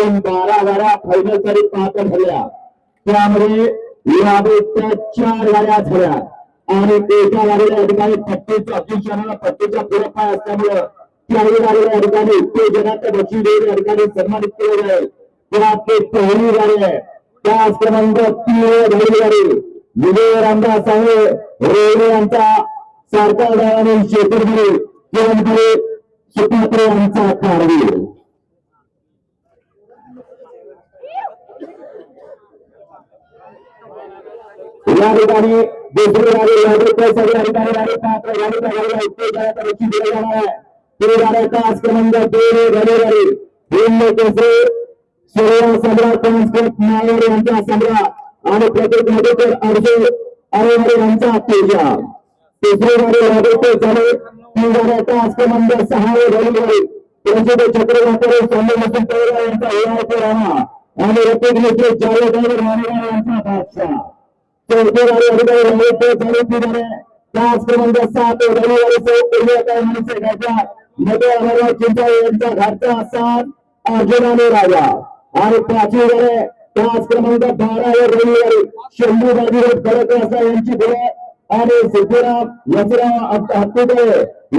दोन बारा गाड्या फायनल तरी पात्र ठरल्या त्यामुळे यावेळेच्या चार गाड्या झाल्या. आणि एका गाडीला या ठिकाणी पट्टीच्या अतिशयाला पट्टीच्या पुढे असल्यामुळं त्याही गाडीला या ठिकाणी उत्तेजनाचं बक्षीस देऊन या ठिकाणी सन्मानित केले जाईल त्यात एक पहिली गाडी आहे. त्याच क्रमांक तीन गाडी गाडी विजय रामदास आहे रेल्वे यांचा सारखा गावाने शेतकरी किरणपुरे सुपात्रे यांचा कारवीर. या ठिकाणी दुसरी गाडी यादवच्या सगळे अधिकारी गाडी पात्र गाडीच्या गाडीला उत्तेजनाचा बक्षीस दिली जाणार आहे. पुढे गाड्याचा आज क्रमांक दोन रविवारी गाडी भिन्न केसरी सूर्य सम्राट कॉन्स्टेट नायर यांचा सम्राट आणि प्रत्येक मधुकर अर्जुन अरेवारे यांचा तेजा. तिसरी गाडी यादवचे झाले तीन गाड्याचा आज क्रमांक सहा रविवारी त्यांचे चक्रवर्ती सोमय मसून तळेगाव यांचा हेरावते राणा आणि रतीक मित्र जावेद यांचा बादशाह अधिकारी त्याच क्रमांक सात रविवारी सौ पूर्वीय मनसे घाटला मध्ये यांचा अर्जुन आणि राजा आणि त्याच क्रमांक बारा वर रविवारी शंभू बाजीराव असा यांची घरे आणि सिद्धराम यशराव हत्तीकडे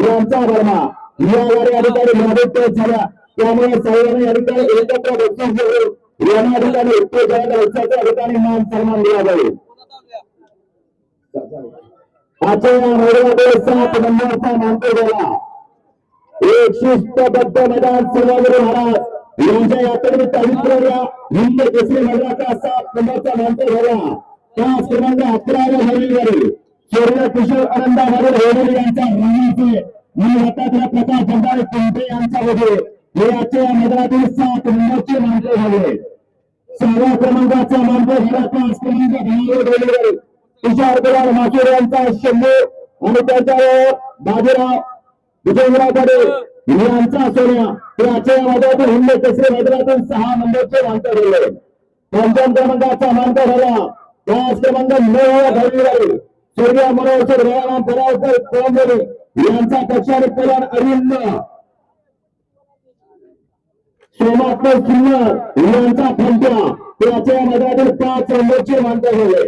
यांचा वर्मा. या अधिकारी मदत झाला. त्यामुळे सर्वांनी अधिकारी एकत्र बक्षीस घेऊन यांना ठिकाणी उत्तेजनाच्या उत्साहाच्या अधिकारी मान सन्मान दिला जाईल. आजच्या सात नंबरचा मानतो गेला एक शिस्तबद्ध मैदान शिवाजी महाराज यांच्या यात्रेने हिंद केसरी सात नंबरचा मानतो झाला. त्याच क्रमांक अकराव्या सूर्य किशोर आनंदा होळी आणि हातातला प्रकाश भंडारे कुंटे यांचा वगैरे हे आजच्या या मैदानातील सात नंबरचे मानले झाले. सहाव्या क्रमांकाचा मानतो झाला पाच क्रमांक भांगर तुषार कुमार माथुर यांचा शंभू आणि त्यांच्यावर बाजीराव विजयराव पाटील यांचा सोन्या. हे आजच्या या मैदानातील हिंद केसरी मैदानातील सहा नंबरचे मानतो गेले पंचम क्रमांकाचा मानतो झाला. पाच क्रमांक नऊ घडविरावी सूर्य मनोहर राम परावकर कोंबोली यांचा प्रचार आणि अरविंद सोमात्म सिंह यांचा फंट्या त्याच्या मधातील पाच नंबरचे मानतो झाले.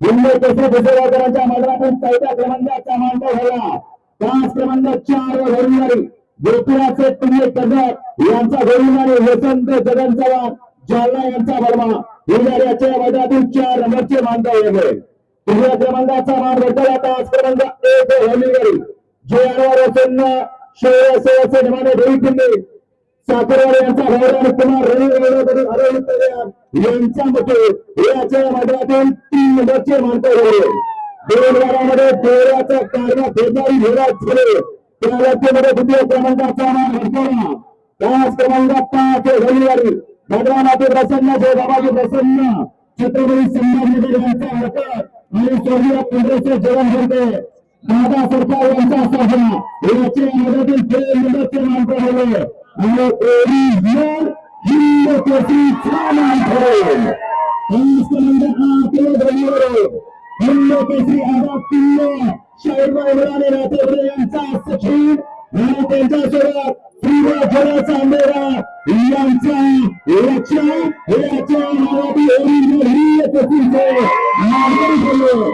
मुंबई केसरी विजयवादराच्या मधातून चौथ्या क्रमांकाचा मानतो झाला. पाच क्रमांक चार वर घडविणारी गोकुळाचे तुम्ही कदर यांचा घडविणारी वसंत जगन चव्हाण जालना यांचा वर्मा. ही गाड्याच्या चार नंबरचे मानतो झाले. पहिल्या क्रमांकाचा मान भेटला आज क्रमांक एक होलीगरी जे अनवर वसंत शौर्य देवी साखरवाड यांचा भाऊ कुमार रवी वेळापती मते याच्या मैदानातील तीन नंबरचे मानतो झाले दोन वारामध्ये डोळ्याचा कारवा फेडणारी घोडात झाले. त्या व्यक्तीमध्ये द्वितीय क्रमांकाचा मान भेटला पाच क्रमांक पाच रविवारी भगवानाचे प्रसन्न जय बाबाजी प्रसन्न छत्रपती संभाजीनगर यांचा हरकत आणि स्वर्गीय काँग्रेसचे जवान होते दादा सरकार यांचा साधना याचे मदतील दोन नंबरचे मानतो झाले आणि ओरिजिनल हिंद केसरीचा मान ठरेल पाच क्रमांक आठ रविवारी हिंद केसरी आझाद किल्ले शाहीरबाई मुलाने राठोड यांचा सचिन आणि त्यांच्यासोबत सूर्य जगाचा अंधेरा यांचा याच्या याच्या नावाची ओरिजिनल हिंद केसरीचे नागरिक होते. হলো